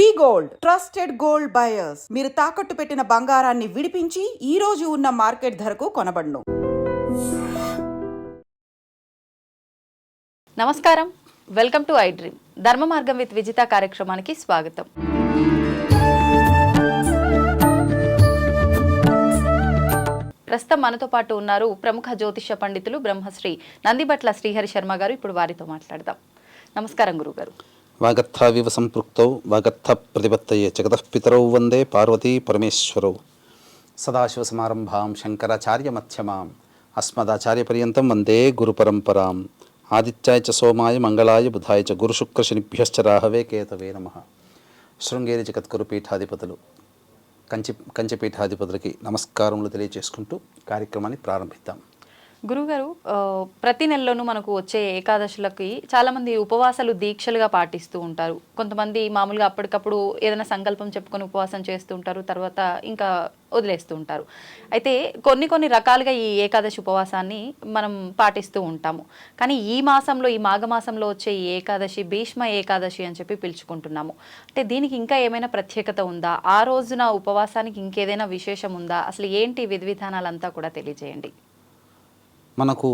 V gold. Trusted gold buyers. మీరు తాకట్టు పెట్టిన బంగారాన్ని విడిపించి ఈ రోజు ఉన్న మార్కెట్ ధరకు కొనబడును. నమస్కారం. Welcome to I dream. Dharma Margam with Vijitha కార్యక్రమానికి స్వాగతం. ప్రస్తుతం మనతో పాటు ఉన్నారు ప్రముఖ జ్యోతిష పండితులు బ్రహ్మశ్రీ నందిబట్ల శ్రీహరి శర్మ గారు. ఇప్పుడు వారితో మాట్లాడదాం. నమస్కారం గురుగారు. వాగర్థావివ సంపృక్తౌ వాగర్థ ప్రతిపత్తయే జగత్పితరౌ వందే పార్వతీ పరమేశ్వరౌ సదాశివసమారంభాం శంకరాచార్యమధ్యమాం అస్మదాచార్యపర్యంతం వందే గురుపరంపరాం ఆదిత్యాయ చ సోమాయ మంగళాయ బుధాయ చ గురుశుక్రశనిభ్యశ్చ రాహవే కేతవే నమ శృంగేరి జగద్గురు పీఠాధిపతులు కంచి కంచి పీఠాధిపతులకి నమస్కారములు తెలియజేసుకుంటూ కార్యక్రమాన్ని ప్రారంభిద్దాం। గురుగారు ప్రతి నెలలోనూ మనకు వచ్చే ఏకాదశులకి చాలామంది ఉపవాసాలు దీక్షలుగా పాటిస్తూ ఉంటారు. కొంతమంది మామూలుగా అప్పటికప్పుడు ఏదైనా సంకల్పం చెప్పుకొని ఉపవాసం చేస్తూ ఉంటారు తర్వాత ఇంకా వదిలేస్తూ ఉంటారు. అయితే కొన్ని కొన్ని రకాలుగా ఈ ఏకాదశి ఉపవాసాన్ని మనం పాటిస్తూ ఉంటాము. కానీ ఈ మాసంలో ఈ మాఘమాసంలో వచ్చే ఈ ఏకాదశి భీష్మ ఏకాదశి అని చెప్పి పిలుచుకుంటున్నాము. అంటే దీనికి ఇంకా ఏమైనా ప్రత్యేకత ఉందా? ఆ రోజున ఉపవాసానికి ఇంకేదైనా విశేషం ఉందా? అసలు ఏంటి విధి విధానాలంతా కూడా తెలియజేయండి. మనకు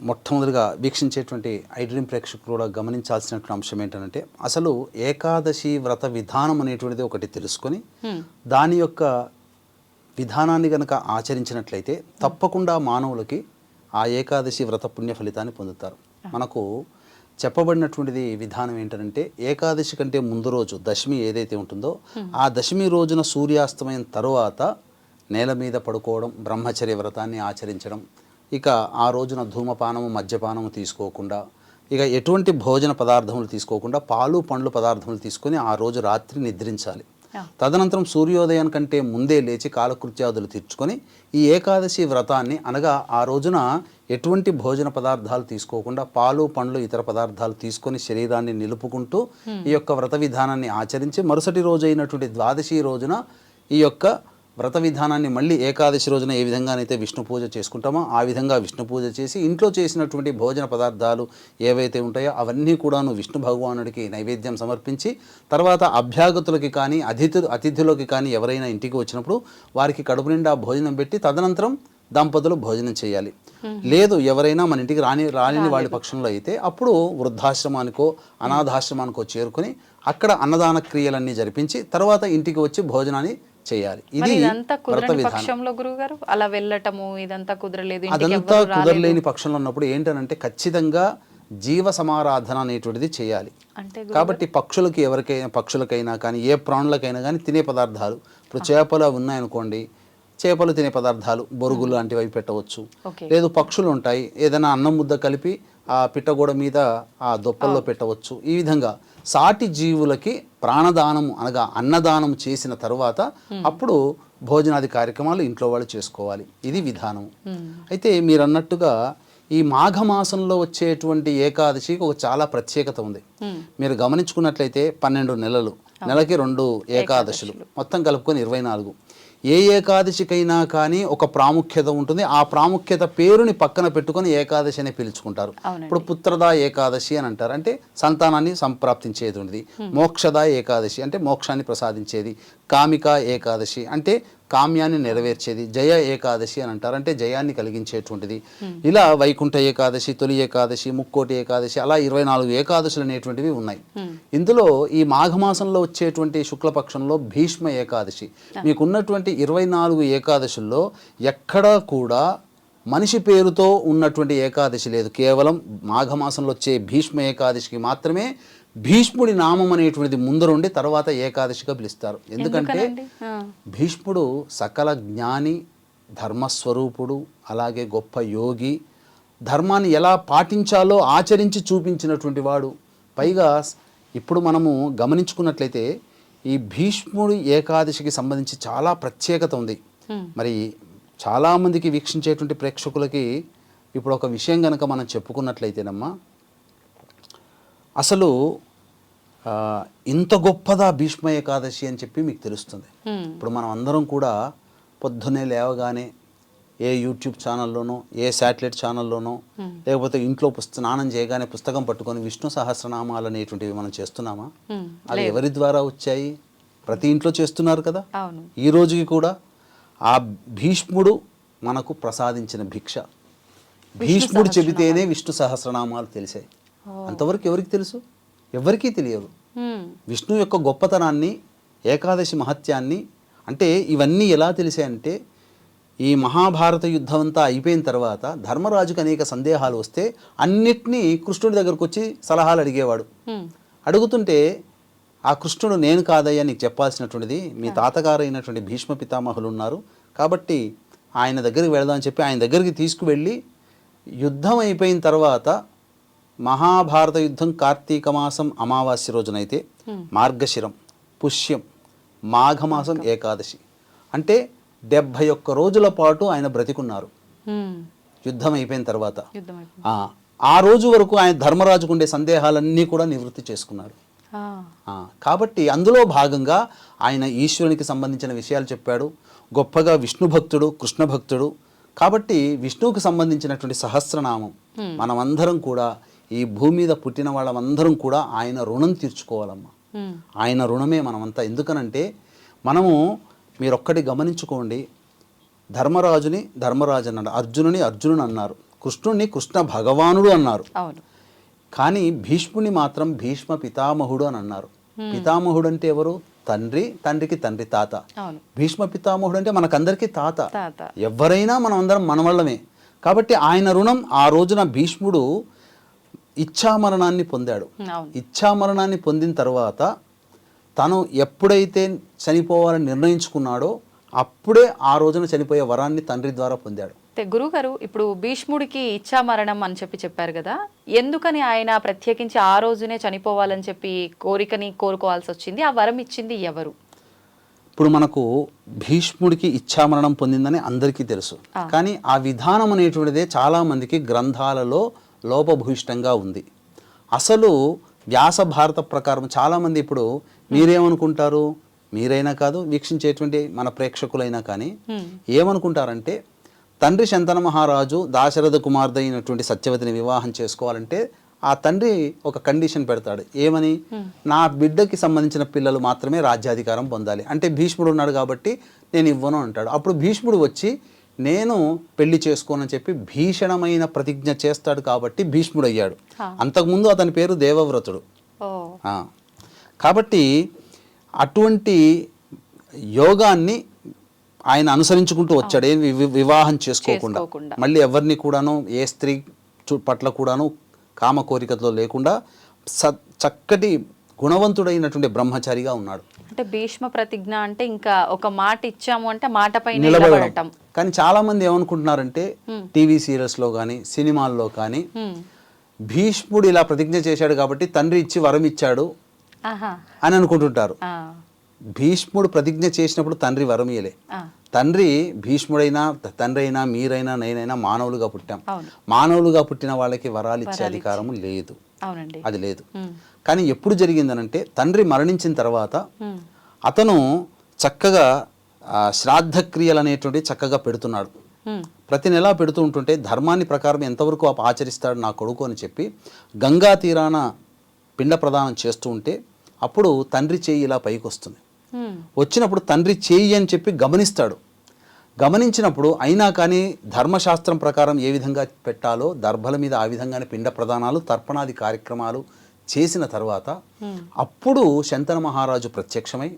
మొట్టమొదటిగా వీక్షించేటువంటి ఐడ్రీమ్ ప్రేక్షకులు కూడా గమనించాల్సినటువంటి అంశం ఏంటంటే అసలు ఏకాదశి వ్రత విధానం అనేటువంటిది ఒకటి తెలుసుకొని దాని యొక్క విధానాన్ని గనక ఆచరించినట్లయితే తప్పకుండా మానవులకి ఆ ఏకాదశి వ్రత పుణ్య ఫలితాన్ని పొందుతారు. మనకు చెప్పబడినటువంటిది విధానం ఏంటంటే ఏకాదశి కంటే ముందు రోజు దశమి ఏదైతే ఉంటుందో ఆ దశమి రోజున సూర్యాస్తమయం తరువాత నేల మీద పడుకోవడం బ్రహ్మచర్య వ్రతాన్ని ఆచరించడం ఇక ఆ రోజున ధూమపానము మద్యపానము తీసుకోకుండా ఇక ఎటువంటి భోజన పదార్థములు తీసుకోకుండా పాలు పండ్లు పదార్థములు తీసుకొని ఆ రోజు రాత్రి నిద్రించాలి. తదనంతరం సూర్యోదయం కంటే ముందే లేచి కాలకృత్యాదులు తీర్చుకొని ఈ ఏకాదశి వ్రతాన్ని అనగా ఆ రోజున ఎటువంటి భోజన పదార్థాలు తీసుకోకుండా పాలు పండ్లు ఇతర పదార్థాలు తీసుకొని శరీరాన్ని నిలుపుకుంటూ ఈ యొక్క వ్రత విధానాన్ని ఆచరించి మరుసటి రోజు అయినటువంటి ద్వాదశి రోజున ఈ యొక్క వ్రత విధానాన్ని మళ్ళీ ఏకాదశి రోజున ఏ విధంగానైతే విష్ణు పూజ చేసుకుంటామో ఆ విధంగా విష్ణు పూజ చేసి ఇంట్లో చేసినటువంటి భోజన పదార్థాలు ఏవైతే ఉంటాయో అవన్నీ కూడాను విష్ణు భగవానుడికి నైవేద్యం సమర్పించి తర్వాత అభ్యాగతులకి కానీ అతిథు అతిథులకి కానీ ఎవరైనా ఇంటికి వచ్చినప్పుడు వారికి కడుపు నిండా భోజనం పెట్టి తదనంతరం దంపతులు భోజనం చేయాలి. లేదు ఎవరైనా మన ఇంటికి రాని రాని వాళ్ళ పక్షంలో అయితే అప్పుడు వృద్ధాశ్రమానికో అనాథాశ్రమానికో చేరుకుని అక్కడ అన్నదాన క్రియలన్నీ జరిపించి తర్వాత ఇంటికి వచ్చి భోజనాన్ని చేయాలి. ఇది వ్రత విధానం. అలా వెళ్ళటము ఇదంతా కుదరలేదు అదంతా. కుదరలేని పక్షంలో ఉన్నప్పుడు ఏంటనంటే ఖచ్చితంగా జీవ సమారాధన అనేటువంటిది చేయాలి. కాబట్టి పక్షులకి ఎవరికైనా పక్షులకైనా కానీ ఏ ప్రాణులకైనా కానీ తినే పదార్థాలు. ఇప్పుడు చేపలు ఉన్నాయనుకోండి చేపలు తినే పదార్థాలు బొరుగులు లాంటివి అవి పెట్టవచ్చు. లేదు పక్షులు ఉంటాయి ఏదైనా అన్నం ముద్ద కలిపి ఆ పిట్టగోడ మీద ఆ దొప్పల్లో పెట్టవచ్చు. ఈ విధంగా సాటి జీవులకి ప్రాణదానము అనగా అన్నదానం చేసిన తరువాత అప్పుడు భోజనాది కార్యక్రమాలు ఇంట్లో వాళ్ళు చేసుకోవాలి. ఇది విధానం అయితే మీరు అన్నట్టుగా ఈ మాఘమాసంలో వచ్చేటువంటి ఏకాదశికి ఒక చాలా ప్రత్యేకత ఉంది. మీరు గమనించుకున్నట్లయితే పన్నెండు నెలలు నెలకి రెండు ఏకాదశులు మొత్తం కలుపుకొని ఇరవై నాలుగు. ఏ ఏకాదశికైనా కానీ ఒక ప్రాముఖ్యత ఉంటుంది. ఆ ప్రాముఖ్యత పేరుని పక్కన పెట్టుకొని ఏకాదశి అని పిలుచుకుంటారు. ఇప్పుడు పుత్రదా ఏకాదశి అని అంటారు. అంటే సంతానాన్ని సంప్రాప్తించేది ఉంది మోక్షదా ఏకాదశి అంటే మోక్షాన్ని ప్రసాదించేది. కామిక ఏకాదశి అంటే కామ్యాన్ని నెరవేర్చేది జయ ఏకాదశి అని అంటారు. అంటే జయాన్ని కలిగించేటువంటిది. ఇలా వైకుంఠ ఏకాదశి తొలి ఏకాదశి ముక్కోటి ఏకాదశి అలా ఇరవై నాలుగు ఏకాదశులు అనేటువంటివి ఉన్నాయి. ఇందులో ఈ మాఘమాసంలో వచ్చేటువంటి శుక్లపక్షంలో భీష్మ ఏకాదశి. మీకున్నటువంటి ఇరవై నాలుగు ఏకాదశుల్లో ఎక్కడా కూడా మనిషి పేరుతో ఉన్నటువంటి ఏకాదశి లేదు. కేవలం మాఘమాసంలో వచ్చే భీష్మ ఏకాదశికి మాత్రమే భీష్ముడి నామం అనేటువంటిది ముందరుండి తర్వాత ఏకాదశిగా పిలుస్తారు. ఎందుకంటే. భీష్ముడు సకల జ్ఞాని ధర్మస్వరూపుడు అలాగే గొప్ప యోగి ధర్మాన్ని ఎలా పాటించాలో ఆచరించి చూపించినటువంటి వాడు. పైగా ఇప్పుడు మనము గమనించుకున్నట్లయితే ఈ భీష్ముడి ఏకాదశికి సంబంధించి చాలా ప్రత్యేకత ఉంది. మరి చాలామందికి వీక్షించేటువంటి ప్రేక్షకులకి ఇప్పుడు ఒక విషయం కనుక మనం చెప్పుకున్నట్లయితేనమ్మా అసలు ఇంత గొప్పదా భీష్మ ఏకాదశి అని చెప్పి మీకు తెలుస్తుంది. ఇప్పుడు మనం అందరం కూడా పొద్దున్నే లేవగానే ఏ యూట్యూబ్ ఛానల్లోనో ఏ శాటిలైట్ ఛానల్లోనో లేకపోతే ఇంట్లో పుస్త స్నానం చేయగానే పుస్తకం పట్టుకొని విష్ణు సహస్రనామాలు అనేటువంటివి మనం చేస్తున్నామా. అవి ఎవరి ద్వారా వచ్చాయి? ప్రతి ఇంట్లో చేస్తున్నారు కదా? ఈ రోజుకి కూడా ఆ భీష్ముడు మనకు ప్రసాదించిన భిక్ష. భీష్ముడు చెబితేనే విష్ణు సహస్రనామాలు తెలిసాయి. అంతవరకు ఎవరికి తెలుసు? ఎవరికీ తెలియదు. విష్ణు యొక్క గొప్పతనాన్ని ఏకాదశి మహత్యాన్ని అంటే ఇవన్నీ ఎలా తెలిసాయంటే ఈ మహాభారత యుద్ధం అంతా అయిపోయిన తర్వాత ధర్మరాజుకు అనేక సందేహాలు వస్తే అన్నిటినీ కృష్ణుడి దగ్గరకు వచ్చి సలహాలు అడిగేవాడు. అడుగుతుంటే ఆ కృష్ణుడు నేను కాదయ్యా నీకు చెప్పాల్సినటువంటిది మీ తాతగారు అయినటువంటి భీష్మ పితామహులు ఉన్నారు. కాబట్టి ఆయన దగ్గరికి వెళదామని చెప్పి ఆయన దగ్గరికి తీసుకువెళ్ళి యుద్ధం అయిపోయిన తర్వాత మహాభారత యుద్ధం కార్తీక మాసం అమావాస్య రోజునైతే మార్గశిరం పుష్యం మాఘమాసం ఏకాదశి. అంటే డెబ్భై ఒక్క రోజుల పాటు ఆయన బ్రతికున్నారు. యుద్ధం అయిపోయిన తర్వాత. ఆ, రోజు వరకు ఆయన ధర్మరాజుకు ఉండే సందేహాలన్నీ కూడా నివృత్తి చేసుకున్నారు. కాబట్టి అందులో భాగంగా ఆయన ఈశ్వరునికి సంబంధించిన విషయాలు చెప్పాడు. గొప్పగా విష్ణు భక్తుడు కృష్ణ భక్తుడు. కాబట్టి విష్ణువుకు సంబంధించినటువంటి సహస్రనామం మనమందరం కూడా ఈ భూమి మీద పుట్టిన వాళ్ళమందరం కూడా ఆయన రుణం తీర్చుకోవాలమ్మా. ఆయన రుణమే మనమంతా. ఎందుకనంటే మనము మీరొక్కటి గమనించుకోండి. ధర్మరాజుని ధర్మరాజు అన్నాడు అర్జునుని అర్జునుని అన్నారు. కృష్ణుని కృష్ణ భగవానుడు అన్నారు. కానీ భీష్ముని మాత్రం భీష్మ పితామహుడు అని అన్నారు. పితామహుడు అంటే ఎవరు? తండ్రి తండ్రికి తండ్రి తాత. భీష్మ పితామహుడు అంటే మనకందరికీ తాత. తాత. ఎవరైనా మనం అందరం మనవళ్ళమే. కాబట్టి ఆయన రుణం ఆ రోజున భీష్ముడు ఇచ్ఛామరణాన్ని పొందాడు. అవును. ఇచ్ఛామరణాన్ని పొందిన తర్వాత తను ఎప్పుడైతే చనిపోవాలని నిర్ణయించుకున్నాడో అప్పుడే ఆ రోజున చనిపోయే వరాన్ని తండ్రి ద్వారా పొందాడు. అయితే గురుగారు ఇప్పుడు భీష్ముడికి ఇచ్చా మరణం అని చెప్పి చెప్పారు కదా ఎందుకని ఆయన ప్రత్యేకించి ఆ రోజునే చనిపోవాలని చెప్పి కోరికని కోరుకోవాల్సి వచ్చింది? ఆ వరం ఇచ్చింది ఎవరు? ఇప్పుడు మనకు భీష్ముడికి ఇచ్ఛామరణం పొందిందని అందరికీ తెలుసు. కానీ ఆ విధానం అనేటువంటిదే చాలామందికి గ్రంథాలలో లోపభూయిష్టంగా ఉంది. అసలు వ్యాస భారత ప్రకారం చాలామంది ఇప్పుడు మీరేమనుకుంటారు? మీరైనా కాదు వీక్షించేటువంటి మన ప్రేక్షకులైనా కానీ ఏమనుకుంటారంటే తండ్రి శంతన మహారాజు దాశరథ కుమార్తె అయినటువంటి సత్యవతిని వివాహం చేసుకోవాలంటే ఆ తండ్రి ఒక కండిషన్ పెడతాడు. ఏమని? నా బిడ్డకి సంబంధించిన పిల్లలు మాత్రమే రాజ్యాధికారం పొందాలి. అంటే భీష్ముడు ఉన్నాడు కాబట్టి నేను ఇవ్వను అంటాడు. అప్పుడు భీష్ముడు వచ్చి నేను పెళ్ళి చేసుకోనని చెప్పి భీషణమైన ప్రతిజ్ఞ చేస్తాడు కాబట్టి భీష్ముడు అయ్యాడు అంతకుముందు అతని పేరు దేవవ్రతుడు. కాబట్టి అటువంటి యోగాన్ని ఆయన అనుసరించుకుంటూ వచ్చాడు ఏం వివాహం చేసుకోకుండా. మళ్ళీ ఎవరిని కూడాను ఏ స్త్రీ చు- పట్ల కూడాను కామ కోరికతో లేకుండా చక్కటి గుణవంతుడైనటువంటి బ్రహ్మచారిగా ఉన్నాడు. అంటే భీష్మ ప్రతిజ్ఞ అంటే ఇంకా ఒక మాట ఇచ్చాము అంటే మాట పైన నిలబడటం. కానీ చాలా మంది ఏమనుకుంటున్నారంటే టీవీ సీరియల్స్లో కానీ సినిమాల్లో కానీ. భీష్ముడు ఇలా ప్రతిజ్ఞ చేశాడు కాబట్టి తండ్రి ఇచ్చి వరం ఇచ్చాడు అని అనుకుంటుంటారు. భీష్ముడు ప్రతిజ్ఞ చేసినప్పుడు తండ్రి వరం ఇయ్యలే. ఆ. తండ్రి భీష్ముడైనా తండ్రి అయినా మీరైనా నేనైనా మానవులుగా పుట్టాం. మానవులుగా పుట్టిన వాళ్ళకి వరాలు ఇచ్చే అధికారం లేదు. అవునండి అది లేదు. కానీ ఎప్పుడు జరిగిందనంటే తండ్రి మరణించిన తర్వాత. అతను చక్కగా శ్రాద్ధక్రియలు అనేటువంటివి చక్కగా పెడుతున్నాడు. ప్రతి నెలా పెడుతూ ఉంటుంటే ధర్మాన్ని ప్రకారం ఎంతవరకు ఆచరిస్తాడు నా కొడుకు అని చెప్పి గంగా తీరాన పిండ ప్రదానం చేస్తూ ఉంటే అప్పుడు తండ్రి చేయి ఇలా పైకి వస్తుంది. వచ్చినప్పుడు తండ్రి చేయి అని చెప్పి గమనిస్తాడు గమనించినప్పుడు అయినా కానీ ధర్మశాస్త్రం ప్రకారం ఏ విధంగా పెట్టాలో దర్భల మీద ఆ విధంగానే పిండ ప్రదానాలు తర్పణాది కార్యక్రమాలు చేసిన తర్వాత అప్పుడు శంతన మహారాజు ప్రత్యక్షమై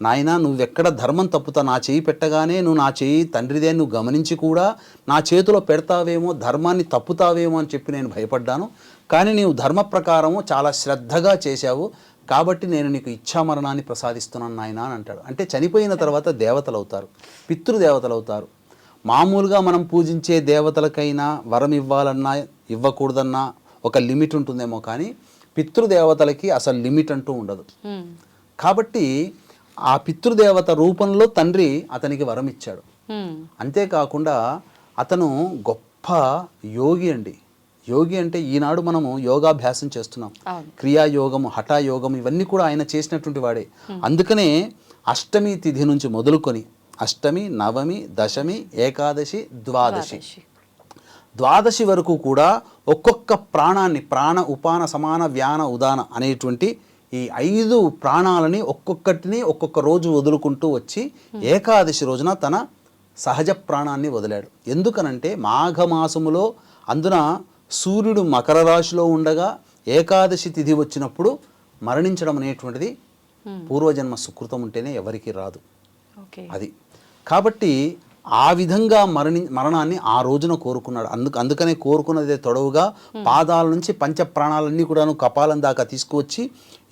నాయనా నువ్వెక్కడ ధర్మం తప్పుతా? నా చేయి పెట్టగానే నువ్వు నా చేయి తండ్రిదే నువ్వు గమనించి కూడా నా చేతిలో పెడతావేమో ధర్మాన్ని తప్పుతావేమో అని చెప్పి నేను భయపడ్డాను. కానీ నీవు ధర్మ ప్రకారము చాలా శ్రద్ధగా చేశావు. కాబట్టి నేను నీకు ఇచ్ఛామరణాన్ని ప్రసాదిస్తున్నాను నాయన అని అంటాడు. అంటే చనిపోయిన తర్వాత దేవతలు అవుతారు పితృదేవతలు అవుతారు మామూలుగా మనం పూజించే దేవతలకైనా వరం ఇవ్వాలన్నా ఇవ్వకూడదన్నా ఒక లిమిట్ ఉంటుందేమో కానీ పితృదేవతలకి అసలు లిమిట్ అంటూ ఉండదు. కాబట్టి ఆ పితృదేవత రూపంలో తండ్రి అతనికి వరం ఇచ్చాడు. అంతేకాకుండా అతను గొప్ప యోగి అండి. యోగి అంటే ఈనాడు మనము యోగాభ్యాసం చేస్తున్నాం. క్రియాయోగము హఠాయోగం ఇవన్నీ కూడా ఆయన చేసినటువంటి వాడే. అందుకనే అష్టమి తిథి నుంచి మొదలుకొని అష్టమి నవమి దశమి ఏకాదశి ద్వాదశి. ద్వాదశి. ద్వాదశి వరకు కూడా ఒక్కొక్క ప్రాణాన్ని ప్రాణ ఉపాన సమాన వ్యాన ఉదాన అనేటువంటి ఈ ఐదు ప్రాణాలని ఒక్కొక్కటిని ఒక్కొక్క రోజు వదులుకుంటూ వచ్చి ఏకాదశి రోజున తన సహజ ప్రాణాన్ని వదిలాడు. ఎందుకనంటే మాఘమాసములో అందున సూర్యుడు మకర రాశిలో ఉండగా ఏకాదశి తిథి వచ్చినప్పుడు మరణించడం అనేటువంటిది పూర్వజన్మ సుకృతం ఉంటేనే ఎవరికీ రాదు. అది. కాబట్టి ఆ విధంగా మరణి మరణాన్ని ఆ రోజున కోరుకున్నాడు. అందుకు అందుకనే కోరుకున్నదే తొడవుగా పాదాల నుంచి పంచ ప్రాణాలన్నీ కూడాను కపాలం దాకా తీసుకువచ్చి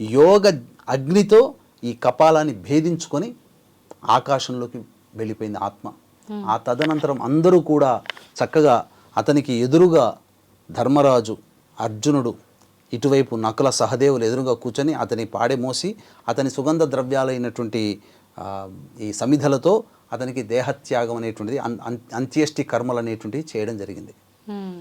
యోగ అగ్నితో ఈ కపాలాన్ని భేదించుకొని ఆకాశంలోకి వెళ్ళిపోయింది ఆత్మ. ఆ తదనంతరం అందరూ కూడా చక్కగా అతనికి ఎదురుగా ధర్మరాజు అర్జునుడు ఇటువైపు నకుల సహదేవులు ఎదురుగా కూర్చొని అతని పాడె మోసి అతని సుగంధ ద్రవ్యాలైనటువంటి ఈ సమిధలతో అతనికి దేహత్యాగం అనేటువంటిది అన్- అన్- అంత్యేష్టి కర్మలు అనేటువంటివి చేయడం జరిగింది.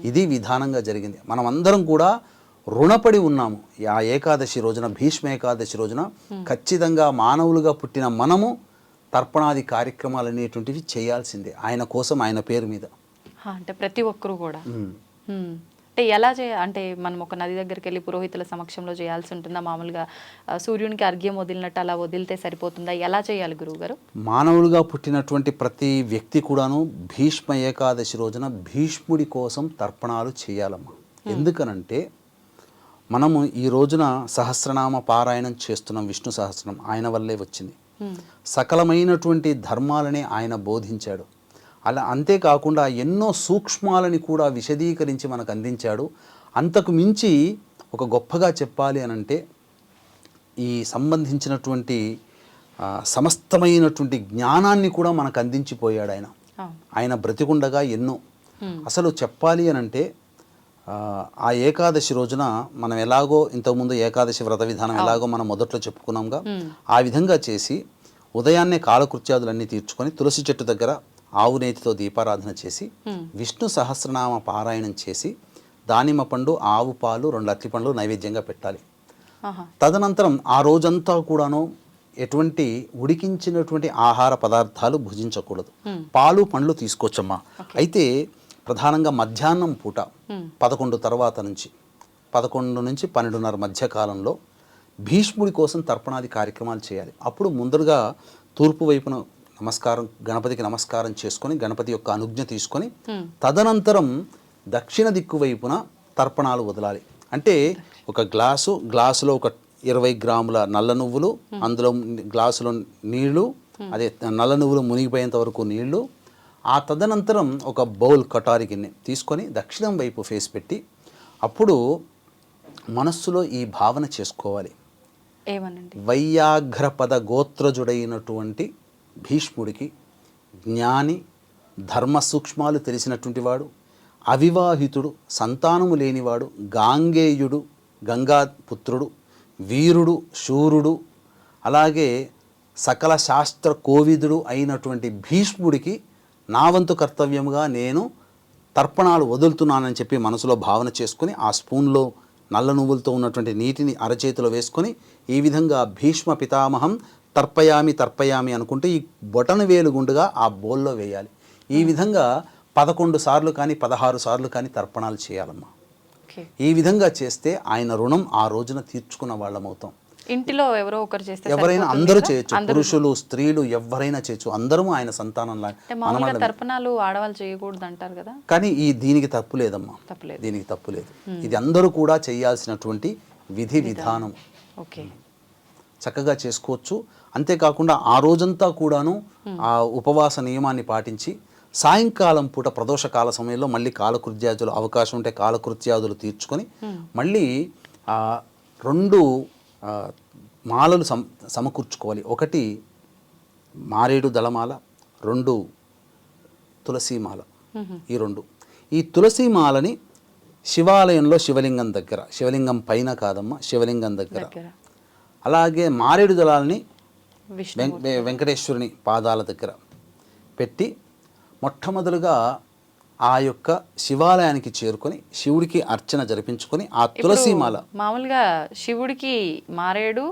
ఇది విధానంగా జరిగింది. మనం అందరం కూడా రుణపడి ఉన్నాము. ఆ ఏకాదశి రోజున భీష్మ ఏకాదశి రోజున ఖచ్చితంగా మానవులుగా పుట్టిన మనము తర్పణాది కార్యక్రమాలు అనేటువంటివి చేయాల్సిందే. ఆయన కోసం ఆయన పేరు మీద. అంటే ప్రతి ఒక్కరు కూడా. అంటే ఎలా చేయ అంటే మనం ఒక నది దగ్గరికి వెళ్ళి పురోహితుల సమక్షంలో చేయాల్సి ఉంటుందా? మామూలుగా సూర్యునికి అర్ఘ్యం వదిలినట్టు అలా వదిలితే సరిపోతుందా? ఎలా చేయాలి గురువుగారు? మానవులుగా పుట్టినటువంటి ప్రతి వ్యక్తి కూడాను భీష్మ ఏకాదశి రోజున భీష్ముడి కోసం తర్పణాలు చేయాలమ్మా. ఎందుకనంటే మనము ఈ రోజున సహస్రనామ పారాయణం చేస్తున్నాం విష్ణు సహస్రనామం ఆయన వల్లే వచ్చింది. సకలమైనటువంటి ధర్మాలని ఆయన బోధించాడు. అలా అంతేకాకుండా ఎన్నో సూక్ష్మాలని కూడా విశదీకరించి మనకు అందించాడు. అంతకు మించి ఒక గొప్పగా చెప్పాలి అనంటే ఈ సంబంధించినటువంటి సమస్తమైనటువంటి జ్ఞానాన్ని కూడా మనకు అందించిపోయాడు ఆయన. ఆయన బ్రతికుండగా ఎన్నో. అసలు చెప్పాలి అని అంటే ఆ, ఆ ఏకాదశి రోజున మనం ఎలాగో ఇంతకుముందు ఏకాదశి వ్రత విధానం ఎలాగో మనం మొదట్లో చెప్పుకున్నాంగా ఆ విధంగా చేసి ఉదయాన్నే కాలకృత్యాదులన్నీ తీర్చుకొని తులసి చెట్టు దగ్గర ఆవు నేతితో దీపారాధన చేసి విష్ణు సహస్రనామ పారాయణం చేసి దానిమ్మ పండు ఆవు పాలు రెండు అరటి పండ్లు నైవేద్యంగా పెట్టాలి. తదనంతరం ఆ రోజంతా కూడాను ఎటువంటి ఉడికించినటువంటి ఆహార పదార్థాలు భుజించకూడదు. పాలు పండ్లు తీసుకోవచ్చమ్మా. అయితే ప్రధానంగా మధ్యాహ్నం పూట పదకొండు తర్వాత నుంచి పదకొండు నుంచి పన్నెండున్నర మధ్య కాలంలో భీష్ముడి కోసం తర్పణాది కార్యక్రమాలు చేయాలి. అప్పుడు ముందరగా తూర్పు వైపున నమస్కారం గణపతికి నమస్కారం చేసుకొని గణపతి యొక్క అనుజ్ఞ తీసుకొని తదనంతరం దక్షిణ దిక్కు వైపున తర్పణాలు వదలాలి. అంటే ఒక గ్లాసు గ్లాసులో ఒక ఇరవై గ్రాముల నల్ల నువ్వులు అందులో గ్లాసులో నీళ్ళు అదే నల్ల నువ్వులు మునిగిపోయేంత వరకు నీళ్ళు ఆ తదనంతరం ఒక బౌల్ కటారి గిన్నె తీసుకొని దక్షిణం వైపు ఫేస్ పెట్టి అప్పుడు మనస్సులో ఈ భావన చేసుకోవాలి. ఏమనండి? వైయాఘ్రపద గోత్రజుడైనటువంటి భీష్ముడికి జ్ఞాని ధర్మ సూక్ష్మాలు తెలిసినటువంటి వాడు అవివాహితుడు సంతానము లేనివాడు గాంగేయుడు గంగాపుత్రుడు వీరుడు శూరుడు అలాగే సకల శాస్త్ర కోవిదుడు అయినటువంటి భీష్ముడికి నా వంతు కర్తవ్యముగా నేను తర్పణాలు వదులుతున్నానని చెప్పి మనసులో భావన చేసుకుని ఆ స్పూన్లో నల్ల నువ్వులతో ఉన్నటువంటి నీటిని అరచేతిలో వేసుకొని ఈ విధంగా భీష్మ పితామహం తర్పయామి తర్పయామి అనుకుంటూ ఈ బొటన వేలు గుండుగా ఆ బోల్లో వేయాలి. ఈ విధంగా పదకొండు సార్లు కానీ పదహారు సార్లు కానీ తర్పణాలు చేయాలమ్మా. ఈ విధంగా చేస్తే ఆయన రుణం ఆ రోజున తీర్చుకున్న వాళ్ళం అవుతాం ఇంటిలో ఎవరో ఒకరు చేస్తే ఎవరైనా అందరూ? చేయొచ్చు. అందరూ పురుషులు స్త్రీలు ఎవరైనా చేయొచ్చు. అందరము ఆయన సంతానం తర్పణాలు ఆడవాళ్ళు చేయకూడదు అంటారు కదా? కానీ ఈ దీనికి తప్పు లేదమ్మా. దీనికి తప్పు లేదు. ఇది అందరూ కూడా చేయాల్సినటువంటి విధి విధానం. ఓకే. చక్కగా చేసుకోవచ్చు. అంతేకాకుండా ఆ రోజంతా కూడాను ఆ ఉపవాస నియమాన్ని పాటించి సాయంకాలం పూట ప్రదోషకాల సమయంలో మళ్ళీ కాలకృత్యాదులు అవకాశం ఉంటే కాలకృత్యాదులు తీర్చుకొని మళ్ళీ రెండు మాలలు సమ సమకూర్చుకోవాలి. ఒకటి మారేడు దళమాల రెండు తులసీమాల ఈ రెండు. ఈ తులసీమాలని శివాలయంలో శివలింగం దగ్గర శివలింగం పైన కాదమ్మా శివలింగం దగ్గర. అలాగే మారేడు దళాలని వెంకటేశ్వరుని పాదాల దగ్గర పెట్టి మొట్టమొదలుగా ఆ యొక్క శివాలయానికి చేరుకొని శివుడికి అర్చన జరిపించుకొని ఆ తులసీమాల మామూలుగా శివుడికి మారేడు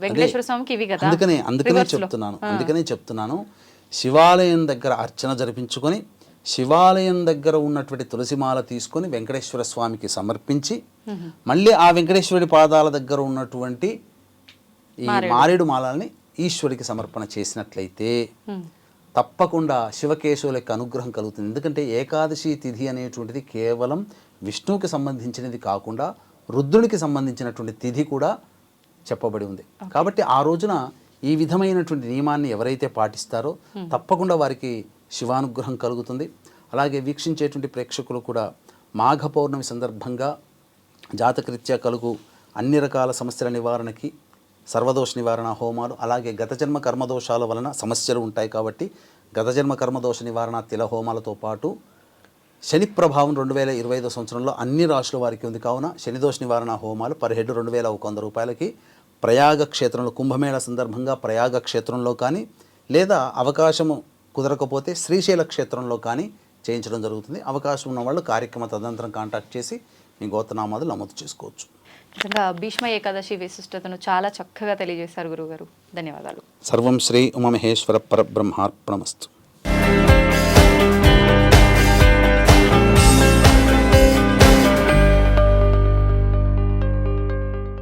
వెంకటేశ్వర స్వామికి ఇవి కదా? అందుకనే అందుకనే. చెప్తున్నాను అందుకనే చెప్తున్నాను. శివాలయం దగ్గర అర్చన జరిపించుకొని శివాలయం దగ్గర ఉన్నటువంటి తులసిమాల తీసుకొని వెంకటేశ్వర స్వామికి సమర్పించి మళ్ళీ ఆ వెంకటేశ్వరుడి పాదాల దగ్గర ఉన్నటువంటి ఈ మారేడు. మాలని ఈశ్వరుడికి సమర్పణ చేసినట్లయితే తప్పకుండా శివకేశవుల యొక్క అనుగ్రహం కలుగుతుంది. ఎందుకంటే ఏకాదశి తిథి అనేటువంటిది కేవలం విష్ణువుకి సంబంధించినది కాకుండా రుద్రునికి సంబంధించినటువంటి తిథి కూడా చెప్పబడి ఉంది. కాబట్టి ఆ రోజున ఈ విధమైనటువంటి నియమాన్ని ఎవరైతే పాటిస్తారో తప్పకుండా వారికి శివానుగ్రహం కలుగుతుంది. అలాగే వీక్షించేటువంటి ప్రేక్షకులు కూడా మాఘ పౌర్ణమి సందర్భంగా జాతకరీత్యా కలుగు అన్ని రకాల సమస్యల నివారణకి సర్వదోష నివారణ హోమాలు అలాగే గత జన్మ కర్మదోషాల వలన సమస్యలు ఉంటాయి కాబట్టి గత జన్మ కర్మదోష నివారణ తిల హోమాలతో పాటు శని ప్రభావం రెండు వేల ఇరవై ఐదో సంవత్సరంలో అన్ని రాష్ట్రాల వారికి ఉంది. కావున శనిదోష నివారణ హోమాలు పర్ హెడ్ రెండు వేల ఒక వంద రూపాయలకి ప్రయాగ క్షేత్రంలో కుంభమేళ సందర్భంగా ప్రయాగ క్షేత్రంలో కానీ లేదా అవకాశము కుదరకపోతే శ్రీశైల క్షేత్రంలో కానీ చేయించడం జరుగుతుంది. అవకాశం ఉన్న వాళ్ళు కార్యక్రమ తదనంతరం కాంటాక్ట్ చేసి మీ గోతనామాదులు నమోదు చేసుకోవచ్చు. నిజంగా భీష్మ ఏకాదశి విశిష్టతను చాలా చక్కగా తెలియజేశారు గురుగారు ధన్యవాదాలు. సర్వం శ్రీ ఉమమహేశ్వర పరబ్రహ్మార్పణమస్తు.